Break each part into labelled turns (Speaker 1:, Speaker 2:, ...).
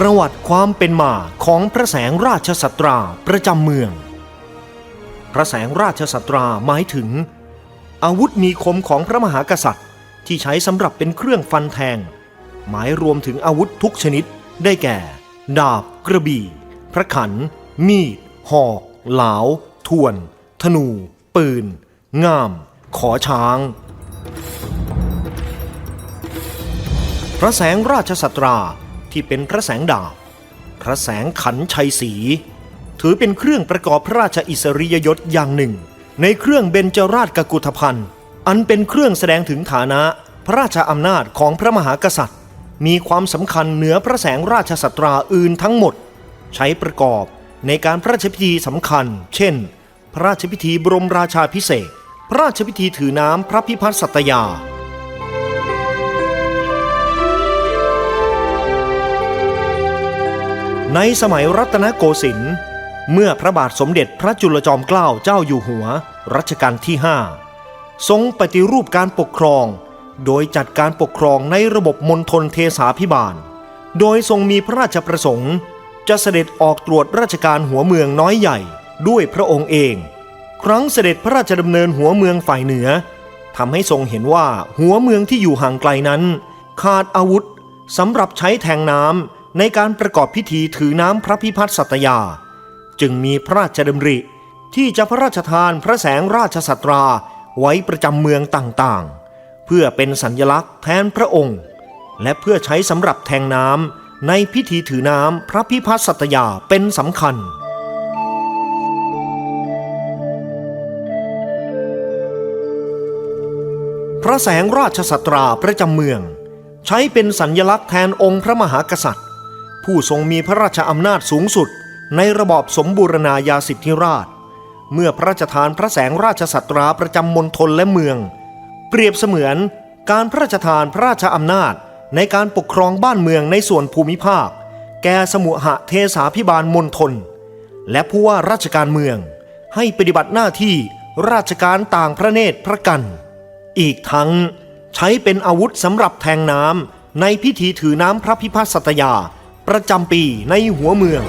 Speaker 1: ประวัติความเป็นมาของพระแสงราชสัตราประจำเมือง พระแสงราชสัตราหมายถึง อาวุธมีคมของพระมหากษัตริย์ ที่ใช้สำหรับเป็นเครื่องฟันแทง หมายรวมถึงอาวุธทุกชนิด ได้แก่ ดาบกระบี่ พระขัน มีด หอก หลาว ทวน ธนู ปืน ง่าม ขอช้างพระแสงราชสัตรา ที่เป็นพระแสงดาบ พระแสงขันชัยศรีถือเป็นเครื่องประกอบพระราชอิสริยยศอย่างหนึ่ง ในเครื่องเบญจราชกกุฏภัณฑ์อันเป็นเครื่องแสดงถึงฐานะพระราชอำนาจของพระมหากษัตริย์ มีความสำคัญเหนือพระแสงราชสัตราอื่นทั้งหมด ใช้ประกอบในการพระราชพิธีสำคัญ เช่น พระราชพิธีบรมราชาพิเศษ พระราชพิธีถือน้ำพระพิพัฒน์สัตยา ในสมัยรัตนโกสินทร์เมื่อพระบาทสมเด็จพระจุลจอมเกล้าเจ้าอยู่หัว รัชกาลที่ 5 ทรงปฏิรูปการปกครอง โดยจัดการปกครองในระบบมณฑลเทสาพิบาล โดยทรงมีพระราชประสงค์ จะเสด็จออกตรวจราชการหัวเมืองน้อยใหญ่ด้วยพระองค์เอง ครั้งเสด็จพระราชดำเนินหัวเมืองฝ่ายเหนือทำให้ทรงเห็นว่าหัวเมืองที่อยู่ห่างไกลนั้น ขาดอาวุธสำหรับใช้แทงน้ำ ในการประกอบพิธีถือน้ำพระพิพัฒน์สัตยา จึงมีพระราชดำริ ที่จะพระราชทานพระแสงราชสัตราไว้ประจำเมืองต่างๆ เพื่อเป็นสัญญลักษณ์แทนพระองค์ และเพื่อใช้สำหรับแทงน้ำในพิธีถือน้ำพระพิพัฒน์สัตยาเป็นสำคัญพระแสงราชสัตราประจำเมือง ใช้เป็นสัญญลักษณ์แทนองค์พระมหากษัตริย์ ผู้ทรงมีพระราชอำนาจสูงสุด ในระบอบสมบูรณาญาสิทธิราช เมื่อพระราชทานพระแสงราชสัตราประจำมณฑลและเมือง เปรียบเสมือนการพระราชทานพระราชอำนาจในการปกครองบ้านเมืองในส่วนภูมิภาค แก่สมุหเทสาพิบาลมณฑลและผู้ว่าราชการเมือง ให้ปฏิบัติหน้าที่ราชการต่างพระเนตรพระกัน อีกทั้งใช้เป็นอาวุธสำหรับแทงน้ำในพิธีถือน้ำพระพิพัฒน์สัตยา ประจำปีในหัวเมือง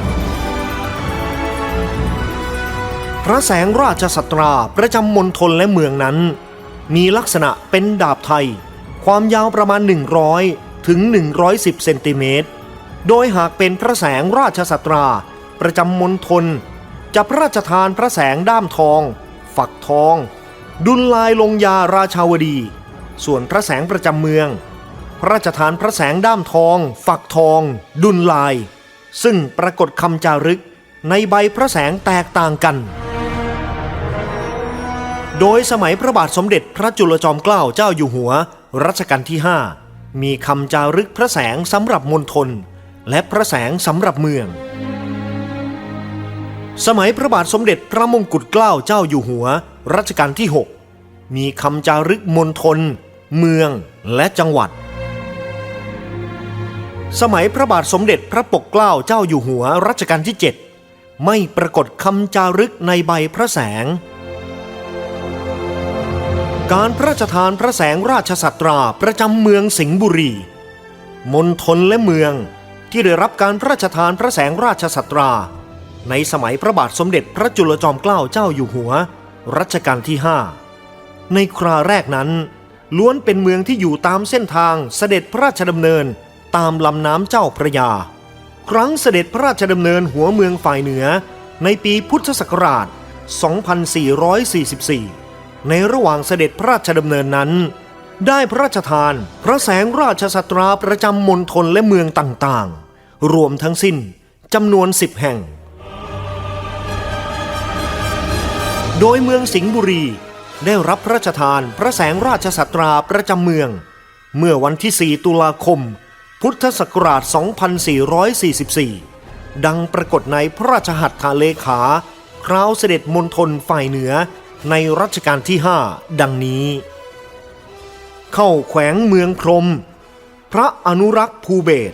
Speaker 1: พระแสงราชสัตราประจำมณฑลและเมืองนั้น มีลักษณะเป็นดาบไทย ความยาวประมาณ 100 ถึง 110 เซนติเมตร โดยหากเป็นพระแสงราชสัตราประจำมณฑลจะพระราชทานพระแสงด้ามทอง ฝักทอง ดุลลายลงยาราชาวดี ส่วนพระแสงประจำเมือง พระราชทานพระแสงด้ามทอง ฝักทอง ดุลลาย ซึ่งปรากฏคำจารึกในใบพระแสงแตกต่างกัน โดยสมัยพระบาทสมเด็จพระจุลจอมเกล้าเจ้าอยู่หัว รัชกาลที่ 5 มีคำจารึกพระแสงสำหรับมณฑลและพระแสงสำหรับเมือง สมัยพระบาทสมเด็จพระมงกุฎเกล้าเจ้าอยู่หัว รัชกาลที่ 6 มีคำจารึกมณฑลเมืองและจังหวัด สมัยพระบาทสมเด็จพระปกเกล้าเจ้าอยู่หัวรัชกาลที่ 7 ไม่ปรากฏคำจารึกในใบพระแสง การพระราชทานพระแสงราชสัตราประจำเมืองสิงห์บุรี มณฑลและเมืองที่ได้รับการพระราชทานพระแสงราชสัตรา ในสมัยพระบาทสมเด็จพระจุลจอมเกล้าเจ้าอยู่หัวรัชกาลที่ 5 ในคราแรกนั้นล้วนเป็นเมืองที่อยู่ตามเส้นทางเสด็จพระราชดำเนิน ตามลำน้ำเจ้าพระยา ครั้งเสด็จพระราชดำเนินหัวเมืองฝ่ายเหนือ ในปีพุทธศักราช 2444 ในระหว่างเสด็จพระราชดำเนินนั้น ได้พระราชทานพระแสงราชสัตราประจำมณฑลและเมืองต่างๆ รวมทั้งสิ้นจำนวน10แห่ง โดยเมืองสิงห์บุรีได้รับพระราชทานพระแสงราชสัตราประจำเมือง เมื่อวันที่ 4 ตุลาคม พุทธศักราช 2444 ดังปรากฏในพระราชหัตถเลขา คราวเสด็จมณฑลฝ่ายเหนือในรัชกาลที่ 5 ดังนี้ เข้าแขวงเมืองพรม พระอนุรักษ์ภูเบศ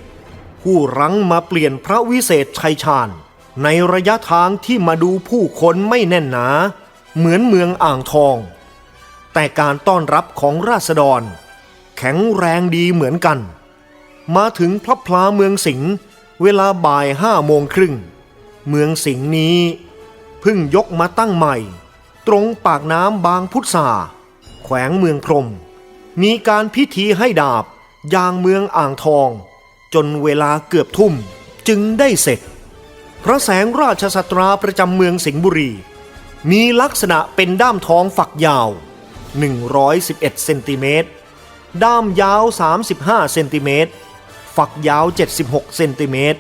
Speaker 1: ผู้รั้งมาเปลี่ยนพระวิเศษชัยชาญ ในระยะทางที่มาดูผู้คนไม่แน่นหนา เหมือนเมืองอ่างทอง แต่การต้อนรับของราษฎร แข็งแรงดีเหมือนกัน มาถึงพระพลาเมืองสิงห์เวลาบ่ายห้าโมงครึ่ง เมืองสิงห์นี้เพิ่งยกมาตั้งใหม่ ตรงปากน้ำบางพุทธาแขวงเมืองพรม มีการพิธีให้ดาบยางเมืองอ่างทอง จนเวลาเกือบทุ่มจึงได้เสร็จ พระแสงราชสัตราประจำเมืองสิงห์บุรี มีลักษณะเป็นด้ามทองฝักยาว 111 เซนติเมตร ด้ามยาว 35 เซนติเมตร ฝักยาว 76 เซนติเมตร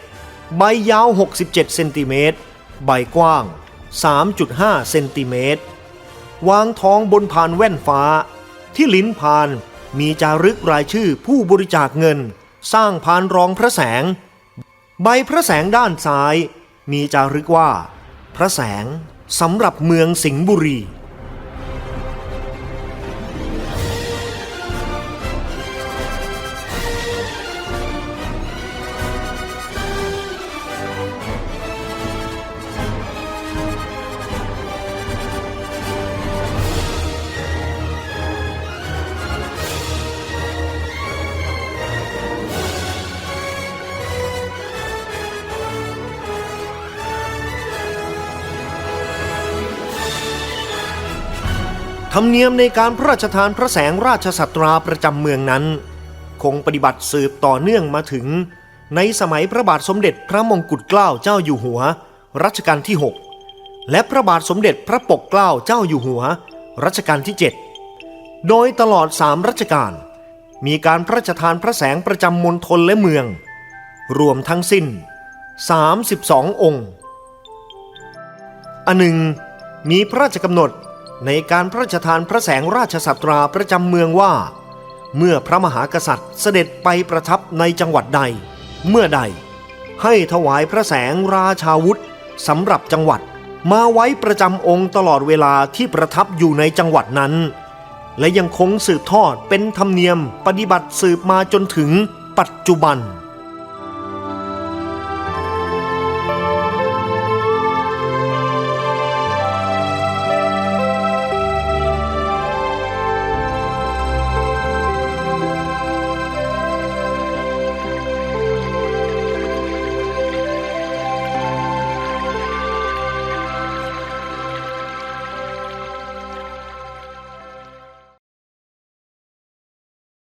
Speaker 1: ใบยาว 67 เซนติเมตร ใบกว้าง 3.5 เซนติเมตร วางทองบนพานแว่นฟ้า ที่ลิ้นพานมีจารึกรายชื่อผู้บริจาคเงิน สร้างพานรองพระแสง ใบพระแสงด้านซ้าย มีจารึกว่า พระแสงสำหรับเมืองสิงห์บุรี ธรรมเนียมในการพระราชทานพระแสงราชสัตราประจำเมืองนั้น คงปฏิบัติสืบต่อเนื่องมาถึง ในสมัยพระบาทสมเด็จพระมงกุฎเกล้าเจ้าอยู่หัว รัชกาลที่ 6 และพระบาทสมเด็จพระปกเกล้าเจ้าอยู่หัว รัชกาลที่ 7 โดยตลอดสามรัชกาลมีการพระราชทานพระแสงประจำมณฑลและเมือง รวมทั้งสิ้น 32 องค์อันหนึ่งมีพระราชกำหนด ในการพระราชทานพระแสงราชสัตราประจำเมืองว่า เมื่อพระมหากษัตริย์เสด็จไปประทับในจังหวัดใด เมื่อใด ให้ถวายพระแสงราชาวุธสำหรับจังหวัด มาไว้ประจำองค์ตลอดเวลาที่ประทับอยู่ในจังหวัดนั้น และยังคงสืบทอดเป็นธรรมเนียมปฏิบัติสืบมาจนถึงปัจจุบัน